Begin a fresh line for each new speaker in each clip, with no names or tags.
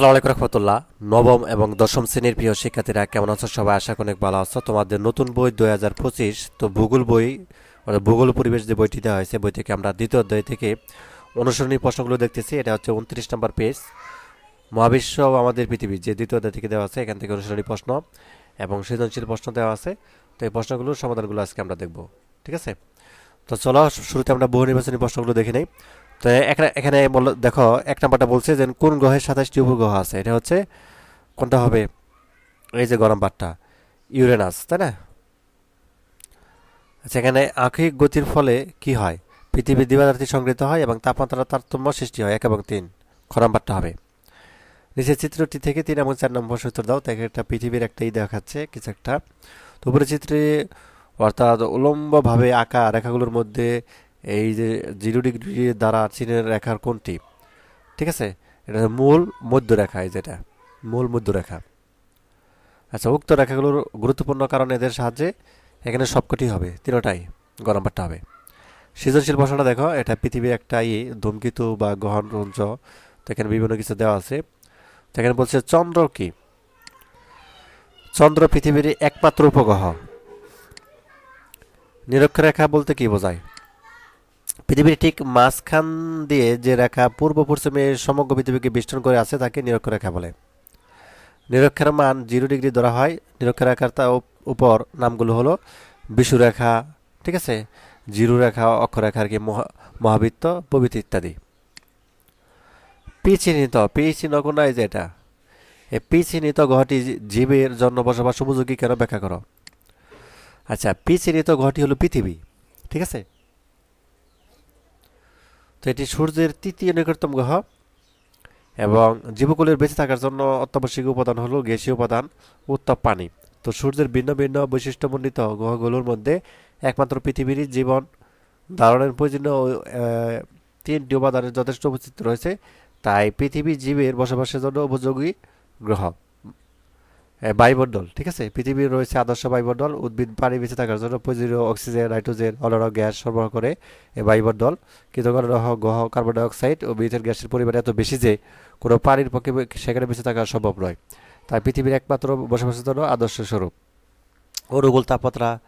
আসসালামু রহমতুল্লাহ। নবম এবং দশম শ্রেণির প্রিয় শিক্ষার্থীরা কেমন আছো? সবাই আশা অনেক ভালো আছো। তোমাদের নতুন বই দুই হাজার পঁচিশ, তো ভূগোল বই অর্থাৎ ভূগোল পরিবেশ যে বইটি দেওয়া হয়েছে, বই থেকে আমরা দ্বিতীয় অধ্যায় থেকে অনুসরণী প্রশ্নগুলো দেখতেছি। এটা হচ্ছে উনত্রিশ নম্বর পেজ। মহাবিশ্ব আমাদের পৃথিবী, যে দ্বিতীয় অধ্যায় থেকে দেওয়া আছে, এখান থেকে অনুসরণী প্রশ্ন এবং সৃজনশীল প্রশ্ন দেওয়া আছে। তো এই প্রশ্নগুলোর সমাধানগুলো আজকে আমরা দেখব। ঠিক আছে? তো চলো, শুরুতে আমরা বহু নির্বাচনী প্রশ্নগুলো দেখে নেই। তো এখানে এখানে বললো- দেখো, এক নাম্বারটা বলছে যে কোন গ্রহে সাতাশটি উপগ্রহ আছে? এটা হচ্ছে কোনটা হবে? এই যে গরম পাটটা, ইউরেনাস, তাই না? আচ্ছা এখানে আংশিক গতির ফলে কি হয়? পৃথিবীর দিবারাত্রি সংগৃহীত হয় এবং তাপমাত্রার তারতম্য সৃষ্টি হয়। এক এবং তিন খরম পাটটা হবে। নিচের চিত্রটি থেকে তিন এবং চার নম্বর সূত্র দাও, তাকে একটা পৃথিবীর একটা ই দেখাচ্ছে, কিছু একটা। তো উপরে চিত্রে অর্থাৎ উলম্বভাবে আঁকা রেখাগুলোর মধ্যে এই যে জিরো ডিগ্রি দ্বারা চীনের রেখার কোনটি ঠিক আছে? এটা মূল মধ্যরেখা, এই যেটা, মূল মধ্যরেখা। আচ্ছা উক্ত রেখাগুলোর গুরুত্বপূর্ণ কারণ এদের সাহায্যে এখানে সবকটি হবে, তিনটাই গরম পাট্টা হবে। সৃজনশীল প্রশ্নটা দেখো, এটা পৃথিবীর একটা ই ধূমকেতু বা গ্রহণপুঞ্জ তো এখানে বিভিন্ন কিছু দেওয়া আছে। তো এখানে বলছে, চন্দ্র কি? চন্দ্র পৃথিবীর একমাত্র উপগ্রহ। নিরক্ষরেখা বলতে কি বোঝায়? পৃথিবীর ঠিক মাঝখান দিয়ে যে রেখা পূর্ব পশ্চিমে সমগ্র পৃথিবীকে বেষ্টন করে আছে, তাকে নিরক্ষরেখা বলে। নিরক্ষের মান জিরো ডিগ্রি ধরা হয়। নিরক্ষরেখার তা উপর নামগুলো হলো বিষুরেখা ঠিক আছে? জিরু রেখা অক্ষরেখা আর কি মহা- মহাবৃত্ত, প্রভৃতি ইত্যাদি। পি চিহ্নিত, পি চিহ্ন এই যে এটা? এই পি চিহ্নিত গ্রহটি জীবের জন্য বসবাস উপযোগী কেন? ব্যাখ্যা করো। আচ্ছা পি চিহ্নিত গ্রহটি হলো পৃথিবী, ঠিক আছে? তো এটি সূর্যের তৃতীয় নিকটতম গ্রহ এবং জীবকুলের বেঁচে থাকার জন্য অত্যাবশ্যক উপাদান হলো গ্যাসীয় উপাদান, উত্তপ পানি। তো সূর্যের ভিন্ন ভিন্ন বৈশিষ্ট্যমণ্ডিত গ্রহগুলোর মধ্যে একমাত্র পৃথিবীর জীবন। ধারণের প্রয়োজনীয় তিনটি উপাদানের যথেষ্ট উপস্থিত রয়েছে। তাই পৃথিবী জীবের বসবাসের জন্য উপযোগী গ্রহ। বায়ুমণ্ডল, ঠিক আছে? পৃথিবীর রয়েছে আদর্শ বায়ুমণ্ডল, উদ্ভিদ, পানি বেঁচে থাকার জন্য প্রয়োজনীয় অক্সিজেন, নাইট্রোজেন, অন্যান্য গ্যাস সরবরাহ করে এই বায়ুমণ্ডল। কিন্তু গ্রহ গ্রহ কার্বন ডাইঅক্সাইড ও মিথেন গ্যাসের পরিমাণ এত বেশি যে কোনো পানির পক্ষে সেখানে বেঁচে থাকা সম্ভব নয়। তাই পৃথিবীর একমাত্র বসবাসের জন্য আদর্শ স্বরূপ। অনুকূল তাপমাত্রা,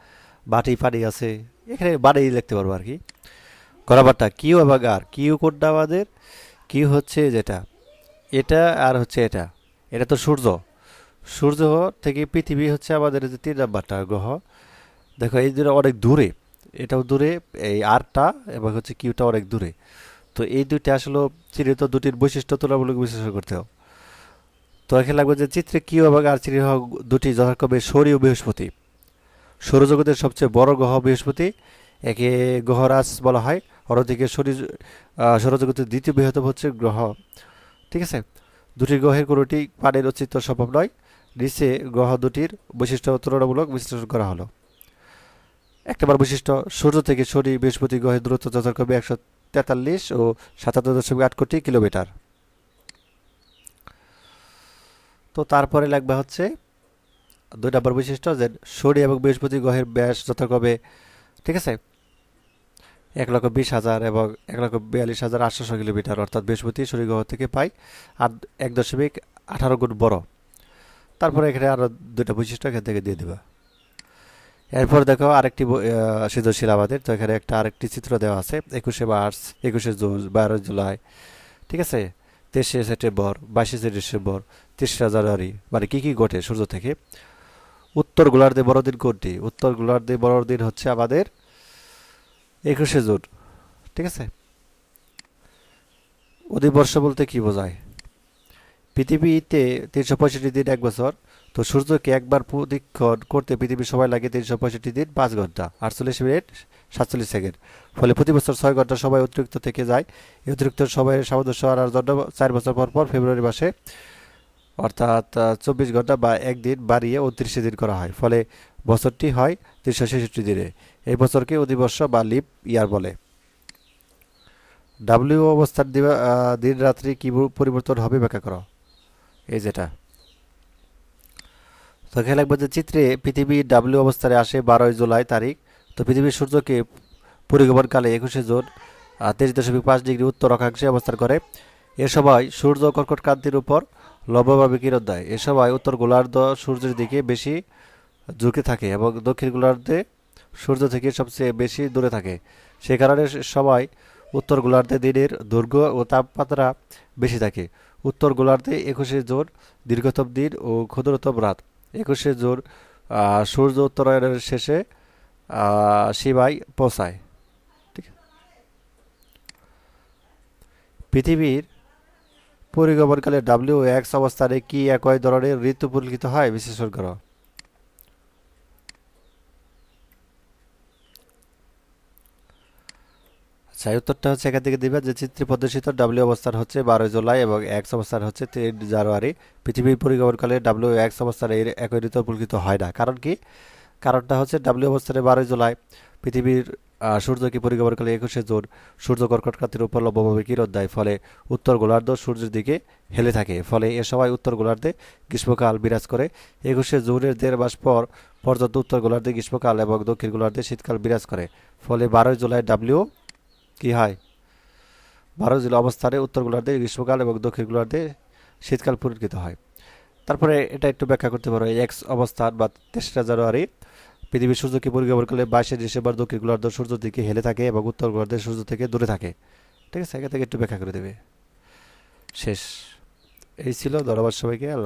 মাটি, পানি আছে। এখানে বাড়ি লিখতে পারব আর কি। গড়াবারটা কিউ এবং আর। কিউ কোনটা আমাদের? কিউ হচ্ছে যেটা? এটা আর হচ্ছে এটা। এটা তো সূর্য। সূর্য থেকে পৃথিবী হচ্ছে আমাদের যে তিন নাম্বারটা গ্রহ। দেখো, এই দুটো অনেক দূরে। এটাও দূরে, এই আরটা এবং হচ্ছে কিউটা অনেক দূরে। তো এই দুইটা আসলে চিহ্নিত দুটির বৈশিষ্ট্য তুলনামূলক বিশ্লেষণ করতে হবে। তো এখানে লাগবে যে চিত্রে কিউ এবং আর চিহ্নিত দুটি যথাক্রমে সৌরী ও বৃহস্পতি। সৌরজগতের সবচেয়ে বড় গ্রহ বৃহস্পতি, একে গ্রহরাজ বলা হয়। অন্যদিকে শরীর সৌরজগতের দ্বিতীয় বৃহত্তম হচ্ছে গ্রহ। ঠিক আছে? দুটি গ্রহের কোনোটি পানির অস্তিত্ব সম্ভব নয়। নিচে গ্রহ দুটির বৈশিষ্ট্য তুলনামূলক বিশ্লেষণ করা হলো। এক নম্বর বৈশিষ্ট্য, সূর্য থেকে শনি বৃহস্পতি গ্রহের দূরত্ব যথাক্রমে একশো তেতাল্লিশ ও সাতাত্তর দশমিক আট কোটি কিলোমিটার। তো তারপরে লাগবে হচ্ছে দুই নম্বর বৈশিষ্ট্য যে শনি এবং বৃহস্পতি গ্রহের ব্যাস যথাক্রমে ঠিক আছে? এক লক্ষ বিশ হাজার এবং এক লক্ষ বিয়াল্লিশ হাজার আটশোশো কিলোমিটার, অর্থাৎ বৃহস্পতি শনি গ্রহ থেকে পাই, আর এক দশমিক আঠারো গুণ বড়। তারপরে এখানে আরও দুইটা বৈশিষ্ট্য এখান থেকে দিয়ে দেবা। এরপর দেখো আরেকটি সৃজনশীল আমাদের। তো এখানে একটা আরেকটি চিত্র দেওয়া আছে, একুশে মার্চ, একুশে জুন বারো জুলাই, ঠিক আছে? তেইশে সেপ্টেম্বর, বাইশে ডিসেম্বর তেসরা জানুয়ারি। মানে কী কী ঘটে সূর্য থেকে? উত্তর গোলার্ধে বড়দিন কোনটি? উত্তর গোলার্ধে বড়দিন হচ্ছে আমাদের একুশে জুন। ঠিক আছে? অধিবর্ষ বলতে কি বোঝায়? পৃথিবীতে তিনশো পঁয়ষট্টি দিন এক বছর, তো সূর্যকে একবার প্রদক্ষিণ করতে পৃথিবীর সময় লাগে তিনশো পঁয়ষট্টি দিন পাঁচ ঘণ্টা, আটচল্লিশ মিনিট সাতচল্লিশ সেকেন্ড। ফলে প্রতি বছর ছয় ঘণ্টা সময় অতিরিক্ত থেকে যায়। এই অতিরিক্ত সময়ের সামঞ্জস্য আনার জন্য চার বছর পর পর ফেব্রুয়ারি মাসে অর্থাৎ চব্বিশ ঘণ্টা বা একদিন বাড়িয়ে উনত্রিশে দিন করা হয়। ফলে বছরটি হয় তিনশো ছেষট্টি দিনে। এই বছরকে অধিবর্ষ বা লিপ ইয়ার বলে। ডাব্লিউ অবস্থার দিবা- দিন রাত্রি কি পরিবর্তন হবে ব্যাখ্যা করো। এই যেটা তো এখানে লাগবে যে চিত্রে পৃথিবী ডাব্লিউ অবস্থানে আসে বারোই জুলাই তারিখ। তো পৃথিবীর সূর্যকে পরিগমনকালে একুশে জুন তেইশ দশমিক পাঁচ ডিগ্রি উত্তর অক্ষাংশে অবস্থান করে। এ সময় সূর্য কর্কট ক্রান্তির উপর লম্বভাবে কিরণ দেয়। এ সময় উত্তর গোলার্ধ সূর্যের দিকে বেশি ঝুঁকে থাকে এবং দক্ষিণ গোলার্ধে সূর্য থেকে সবচেয়ে বেশি দূরে থাকে। সে কারণে সবাই উত্তর গোলার্ধে দিনের দৈর্ঘ্য ও তাপমাত্রা বেশি থাকে। উত্তর গোলার্ধে একুশে জোর দীর্ঘতম দিন ও ক্ষুদ্রতম রাত। একুশে জোর সূর্য উত্তরায়ণের শেষে সীমায় পৌঁছায়। ঠিক পৃথিবীর পরিগমনকালে ডাব্লিউ এক্স অবস্থানে কি একই ধরনের ঋতু পরিলক্ষিত হয় করো আচ্ছা উত্তরটা হচ্ছে এখান থেকে দিবে যে চিত্রে প্রদর্শিত ডাব্লিউ অবস্থান হচ্ছে বারোই জুলাই এবং এক্স অবস্থান হচ্ছে তিন জানুয়ারি। পৃথিবীর পরিগমনকালে ডাব্লিউ এক্স অবস্থানে একই ঋতু পরিলক্ষিত হয় না। কারণ কি? কারণটা হচ্ছে ডাব্লিউ অবস্থানে বারোই জুলাই। পৃথিবীর সূর্যকে পরিগমনকালে একুশে জুন সূর্য কর্কট ক্রান্তির উপর লম্বভাবে কিরণ দেয়। ফলে উত্তর গোলার্ধ সূর্যের দিকে হেলে থাকে। ফলে এ সময় উত্তর গোলার্ধে গ্রীষ্মকাল বিরাজ করে। একুশে জুনের দেড় মাস পর পর্যন্ত উত্তর গোলার্ধে গ্রীষ্মকাল এবং দক্ষিণ গোলার্ধে শীতকাল বিরাজ করে। ফলে বারোই জুলাই ডাব্লিউ কি হয়? বারো জুলাই অবস্থানে উত্তর গোলার্ধে গ্রীষ্মকাল এবং দক্ষিণ গোলার্ধে শীতকাল পরিণত হয়। তারপরে এটা একটু ব্যাখ্যা করতে পারো। এক্স অবস্থান বা তেসরা জানুয়ারি পৃথিবীর সূর্যকে পরিগ্রহ করলে বাইশে ডিসেম্বর দক্ষিণ গোলার্ধ সূর্য দিকে হেলে থাকে এবং উত্তর গোলার্ধের সূর্য থেকে দূরে থাকে। ঠিক আছে? এখান থেকে একটু ব্যাখ্যা করে দেবে। শেষ। এই ছিল ধন্যবাদ সবাইকে।